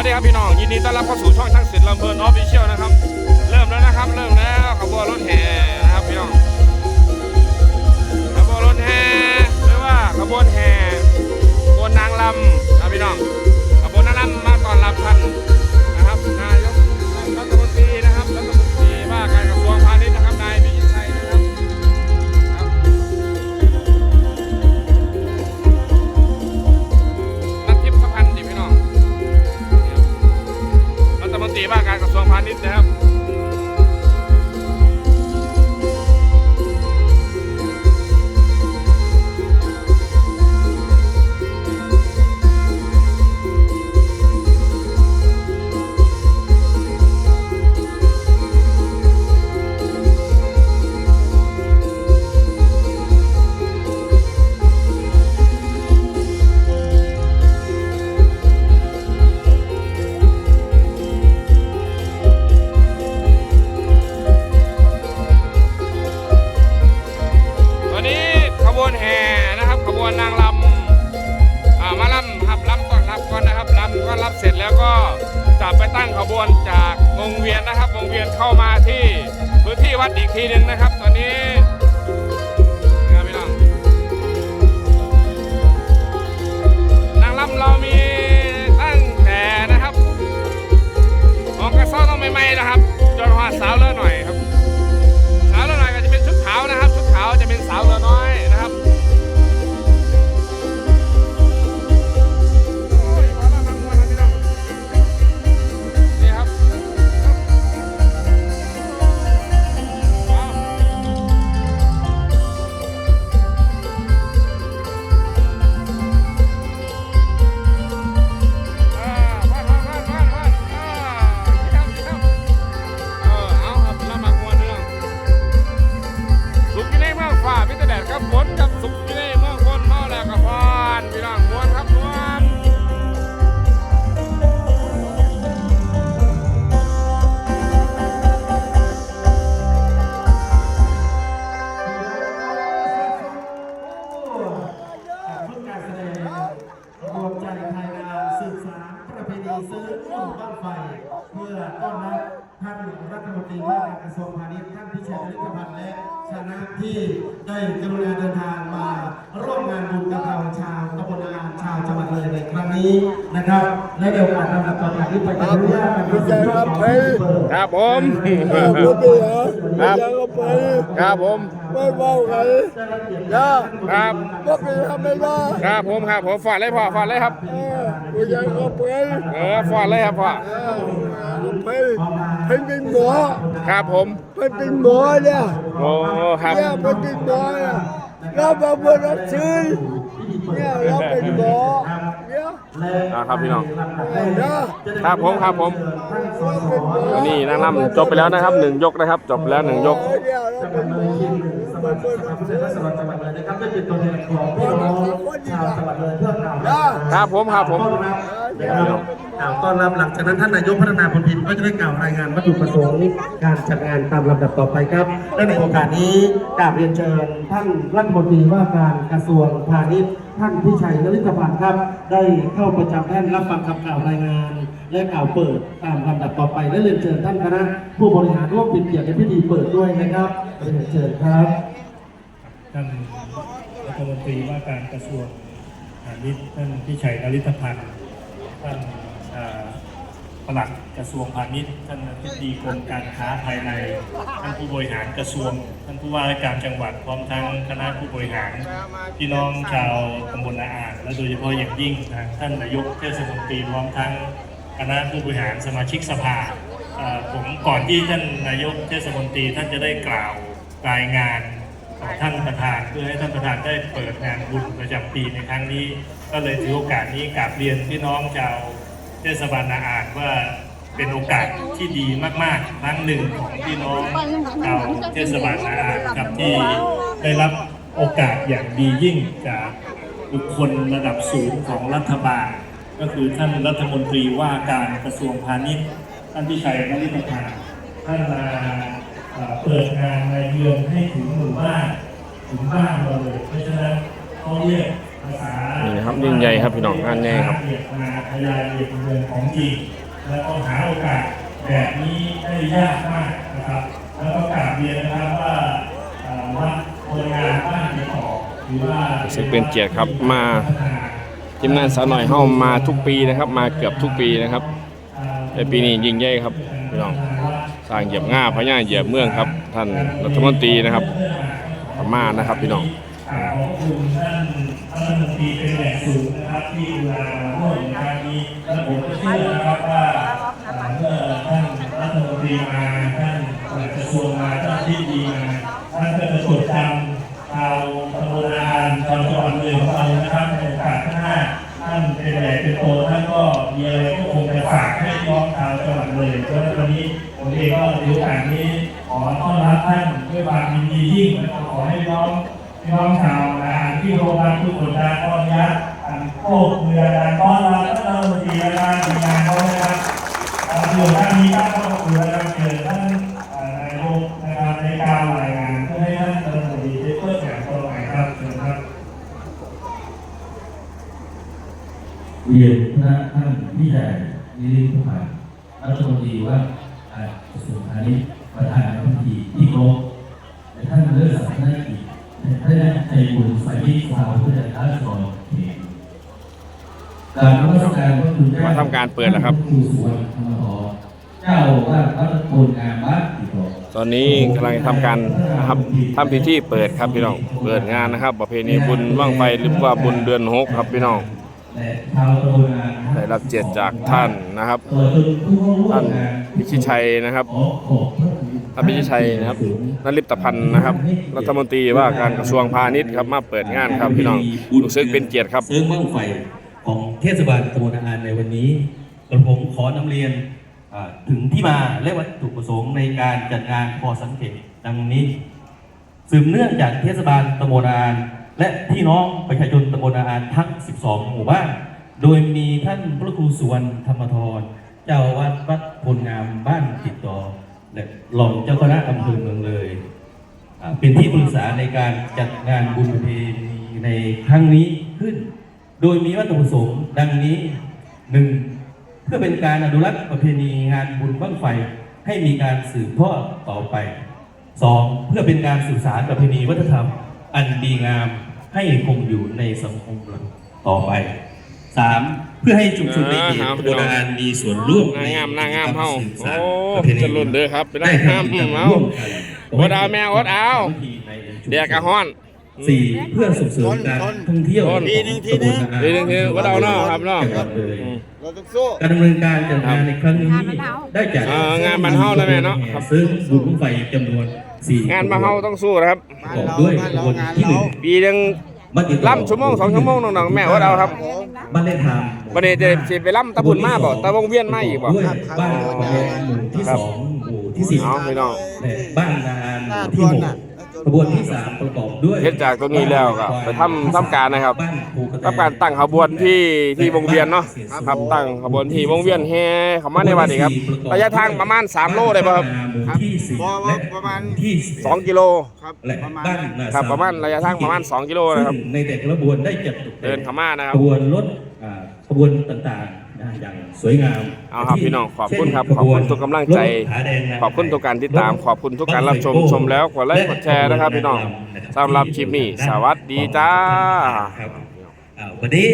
วัสดีครับพี่น้องยินดีต้อนรับเข้าสู่ช่องช่างศิลป์ลำเพลินออฟฟิเชียลนะครับ เริ่มแล้วนะครับ เริ่มแล้วขบวนรถแห่นะครับพี่น้องขบวนรถแห่หรือว่าขบวนแห่ขบวนนางลำนะพี่น้อง ตรีว่าการกระทรวงพาณิชย์นะครับ รีซื้อตู้บ้างไฟ เพื่อต้อนรับท่านรัฐมนตรีว่าการกระทรวงพาณิชย์ท่านพิเชษฐ์ฤทธิพันธ์และคณะที่ได้กรุณาเดินทางมาร่วมงานบุญกับเราชาวตำบลนางชาวจังหวัดเลยในครั้งนี้นะครับและเดี๋ยวโอกาสลำดับต่อจากนี้ไปจะอนุญาตการประชุมของเปิด ครับผมครับผมดีเหรอครับยังก็ไปครับผมไม่เมาใครยาครับก็ไปทำไม่ได้ครับผมครับผมฝาดเลยพ่อฝาดเลยครับเออกูยังก็ไปเออฝาดเลยครับพ่อเออก็ไปไปเป็นหมอครับผมไปเป็นหมอเนี่ยโอ้ครับเนี่ยไปเป็นหมอเนี่ยเรามาบนรับซื้อเนี่ยเราเป็นหมอเนี่ยอ่าครับพี่น้องเนาะครับผมครับผมวันนี้นางรำจบไปแล้วนะครับหนึ่งยกนะครับจบไปแล้วหนึ่งยกเนี่ยเราเป็นหมอสมาชิกสภาผู้แทนราษฎรจังหวัดเลยนะครับได้เป็นตัวแทนของพี่น้องชาวจังหวัดเลยเพื่อกล่าวครับผมครับผม กล่าวต้อนรับหลังจากนั้นท่านนายกพัฒนาพลพินก็จะได้กล่าวรายงานวัตถุประสงค์การจัดงานตามลำดับต่อไปครับและในโอกาสนี้กราบเรียนเชิญท่านรัฐมนตรีว่าการกระทรวงพาณิชย์ท่านพิชัยนริศพันธ์ครับ ได้เข้าประจำแท่นรับฟังคำกล่าวรายงาน และกล่าวเปิดตามลำดับต่อไป และเรียนเชิญท่านคณะผู้บริหารร่วมป็นเกียรติในพิธีเปิดด้วยนะครับเรียนเชิญครับท่านรัฐมนตรีว่าการกระทรวงพาณิชย์ท่านพิชัยนริธพันธ์ท่าน ปลัดกระทรวงพาณิชย์ท่านอธิบดีกรมการค้าภายในท่านผู้บริหารกระทรวงท่านผู้ว่าราชการจังหวัดพร้อมทั้งคณะผู้บริหารพี่น้องชาวตำบลนาอ่างและโดยเฉพาะอย่างยิ่งท่านนายกเทศมนตรีพร้อมทั้งคณะผู้บริหารสมาชิกสภาอ่าผมก่อนที่ท่านนายกเทศมนตรีท่านจะได้กล่าวรายงานของท่านประธานเพื่อให้ท่านประธานได้เปิดงานบุญประจำปีในครั้งนี้ ก็เลยถือโอกาสนี้กราบเรียนพี่น้องชาว เทศบาลนาอานว่าเป็นโอกาสที่ดีมากๆครั้งหนึ่งของพี่น้องชาวเทศบาลนาอานครับที่ได้รับโอกาสอย่างดียิ่งจากบุคคลระดับสูงของรัฐบาล ก็คือท่านรัฐมนตรีว่าการกระทรวงพาณิชย์ ท่านพิชัยนริพันท่านมาเอ่อเปิดงานในเยือนให้ถึงหมู่บ้านถึงบ้านเราเลยเพราะฉะนั้นเขาเรียก นี่นะครับยิ่งใหญ่ครับพี่น้องงานใหญ่ครับเรียกมาพยายเรียกเมืองของจริงแล้วก็หาโอกาสแบบนี้ได้ยากมากนะครับ แล้วก็กราบเรียนนะครับว่าเอ่อวัดคนงานบ้านติดต่อหรือว่ารู้สึกเป็นเกียรติครับมาทีมงานสาวหน่อยเฮามาทุกปีนะครับ มาเกือบทุกปีนะครับแต่ปีนี้ยิ่งใหญ่ครับพี่น้องสร้างเหยียบง่าพญาเหยียบเมืองครับ ท่านรัฐมนตรีนะครับพม่านะครับพี่น้อง ขอบคุณท่านท่านรัฐมนตรีเป็นแหล่งสูงนะครับ ที่ดูแลมาร่วมในการนี้และผมก็เชื่อนะครับว่าเมื่อท่านรัฐมนตรีมาท่านกระทรวงมาท่านที่ดีมาท่านก็จะจดจำชาวตำบลอานชาวจังหวัดเลยของเรานะครับในโอกาสข้างหน้าท่านเป็นใหญ่เป็นโตท่านก็มีอะไรก็คงจะฝากให้น้องชาวจังหวัดเลยเพราะวันนี้ผมเองก็ถือโอกาสนี้ขอต้อนรับท่านด้วยความยินดียิ่งและขอให้น้อง พี่น้องชาวนาที่โรงพยาบาลทุกคนนะตอนนี้อันโคกเรือการต้อนรับท่านรัฐมนตรีและการทีมงานเขานะครับอ่าส่วนท่านนี้ก็ต้องขอบคุณนะครับเชิญท่านนายกนะครับในการรายงานเพื่อให้ท่านรัฐมนตรีได้เปิดแถลงตัวใหม่ครับเชิญครับเรียนพระท่านพี่ใหญ่นิริพุพันธ์รัฐมนตรีว่าการกระทรวงพาณิชย์ประธานพิธีที่ครบและท่านเลือกสัมภาระกิจและท่านใจบุญฝ่าย ที่สาวเพื่อการสอนเขตการรัชการพระคุณเจ้ามาทำการเปิดแล้วครับ ครูสุวรรณธรรมทรเจ้าว่าพระโคนงามบ้านติดต่อ ตอนนี้กำลังทำการนะครับทำพิธีเปิดครับพี่น้อง เปิดงานนะครับ ประเพณีบุญว่างไฟหรือว่าบุญเดือนหกครับพี่น้อง และชาวตำบลงานได้รับเจียรติจากท่านนะครับตลอดจนผู้เข้าร่วท่านมงานพิชิตชัยนะครับ ขอขอบพระ คุณท่านพิชัยนะครับนลิปตพันธ์นะครับ รัฐมนตรีว่าการกระทรวงพาณิชย์ครับมาเปิดงานครับพี่น้องรู้สึกเป็นเกียรติครับซิร์ฟเมืองไฟของเทศบาลตำบลอาหาในวันนี้กระผมขอนำเรียนถึงที่มาและวัตถุประสงค์ในการจัดงานพอสังเกตดังนี้ สืบเนื่องจากเทศบาลตำบลอาหาและพี่น้องประชาชนตำบลอาหาทั้ง 12 หมู่บ้าน โดยมีท่านพระครูสุวรรณธรรมทร เจ้าอาวาดวัดพลงามบ้านติด รองเจ้าคณะอำเภอเมืองเลย เป็นที่ปรึกษาในการจัดงานบุญประเพณีในครั้งนี้ขึ้น โดยมีวัตถุประสงค์ดังนี้หนึ่งเพื่อเป็นการอนุรักษ์ประเพณีงานบุญบั้งไฟให้มีการสืบทอดต่อไปสองเพื่อเป็นการสื่อสารประเพณีวัฒนธรรม อันดีงามให้คงอยู่ในสังคมต่อไป สามเพื่อให้ชุมชนในเขตอ่าตำบลอาหารมีส่วนร่วมนางงามนางงามเฮาสืบสานโอ้ประเพณีจะรุ่นเด้อครับไปได้ได้งามทำกิจกรรมเฮาร่วมกันอดเอาแม่อดเอาเดียกะฮ้อนสี่เพื่อส่งเสริมการท่องเที่ยวทีหนึ่งทีหนึ่งทีหนึ่งทีหนึ่งวัดเอาเนาะครับเนาะจังหวัดเลยอืมเราต้องสู้การดำเนินการจัดงานในครั้งนี้ได้จัดอ่างานบ้านเฮาแล้วแม่เนาะครับซึ่งบุญบั้งไฟจำนวนสี่งานมาเฮาต้องสู้นะครับประกอบด้วยขบวนที่หนึ่งปีหนึง บัณฑิตล่ำชั่วโมงสองชั่วโมงน้องๆแม่อดเอาครับบ้านเลขทางวันนี้จะสิไปล่ำตะบุญมาบ่ตะวงเวียนมาอีกบ่ด้วยบ้านปะเมหมู่ที่สองหมู่ที่สี่เอาพี่น้องและบ้านนาอานหมู่ที่หก ขบวนที่สามประกอบด้วยเฮ็ดจากตรงนี้แล้วก็ไปทำทำการนะครับบ้านภูกระแตทำการตั้งขบวนที่ที่วงเวียนเนาะครับตั้งขบวนที่วงเวียนแห่เข้ามาในวัดนี่ครับระยะทางประมาณ 3 โลได้ป่ะครับหมู่ที่สี่ครับและประมาณที่2กิโลครับและประมาณบ้านนั้นนาครับประมาณระยะทางประมาณ 2 กิโลนะครับซึ่งในแต่ละขบวนได้จัดตกแต่งเดินเข้ามานะคขรับบวนรถอ่าขบวนต่างๆ นะอย่างสวยงามเอาครับพี่น้องขอบคุณครับเช่นขอบคุณทุกกำลังใจรถผาแดงนะขอบคุณทุกการติดตาม ขอบคุณทุกการรับชมชมแล้วกดไลค์กดแชร์นะครับ พี่น้องสำหรับคลิปนี้สวัสดีจ้าครับอ่าวันนี้